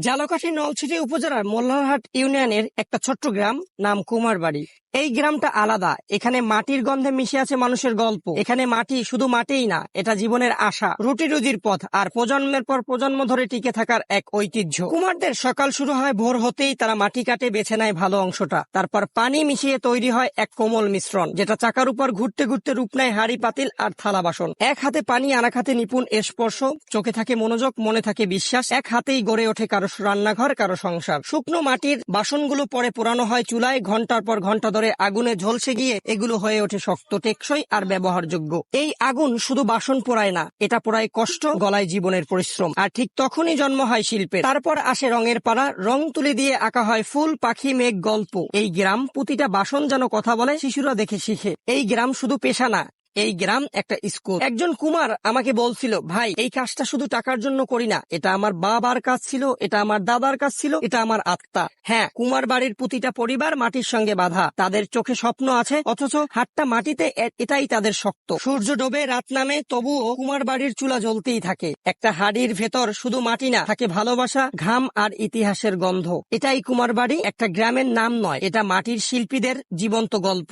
জালকাঠি নলছিটি উপজেলার মোল্লারহাট ইউনিয়নের একটা ছোট্ট গ্রাম, নাম কুমারবাড়ি। এই গ্রামটা আলাদা। এখানে মাটির গন্ধে মিশে আছে মানুষের গল্প। এখানে মাটি শুধু মাটিই না, এটা জীবনের আশা, রুটি রুজির পথ আর প্রজন্মের পর প্রজন্ম ধরে টিকে থাকার এক ঐতিহ্য। কুমারদের সকাল শুরু হয় ভোর হতেই তারা মাটি কাটে, বেছে নেয় ভালো অংশটা। তারপর পানি মিশিয়ে তৈরি হয় এক কোমল মিশ্রণ, যেটা চাকার উপর ঘুরতে ঘুরতে রূপ নেয় হাড়ি, পাতিল আর থালা বাসন। এক হাতে পানি আর নিপুণ স্পর্শ। চোখে থাকে মনোযোগ, মনে থাকে বিশ্বাস। এক হাতেই গড়ে ওঠে কারও রান্নাঘর, কারও সংসার। শুকনো মাটির বাসনগুলো পরে পোড়ানো হয় চুলায়, ঘণ্টার পর ঘণ্টা ধরে আগুনে ঝলসে গিয়ে এগুলো হয়ে ওঠে শক্ত, টেকসই আর ব্যবহারযোগ্য। এই আগুন শুধু বাসন পোড়ায় না, এটা পোড়ায় কষ্ট, গলায় জীবনের পরিশ্রম। আর ঠিক তখনই জন্ম হয় শিল্পের। তারপর আসে রঙের পাড়া রং তুলি দিয়ে আঁকা হয় ফুল, পাখি, মেঘ, গল্প। এই গ্রাম প্রতিটা বাসন যেন কথা বলে, শিশুরা দেখে শিখে। এই গ্রাম শুধু পেশা না এই গ্রাম একটা স্কুল। একজন কুমার আমাকে বলছিল, ভাই, এই কাজটা শুধু টাকার জন্য করি না। এটা আমার বাবার কাজ ছিল, এটা আমার দাদার কাজ ছিল, এটা আমার আত্মা। হ্যাঁ কুমার বাড়ির প্রতিটা পরিবার মাটির সঙ্গে বাধা। তাদের চোখে স্বপ্ন আছে, অথচ হাটটা মাটিতে এটাই তাদের শক্ত। সূর্য ডোবে, রাত নামে, তবুও কুমার বাড়ির চুলা জ্বলতেই থাকে। একটা হাড়ির ভেতর শুধু মাটি না, থাকে ভালোবাসা, ঘাম আর ইতিহাসের গন্ধ। এটাই কুমার বাড়ি, একটা গ্রামের নাম নয়, এটা মাটির শিল্পীদের জীবন্ত গল্প।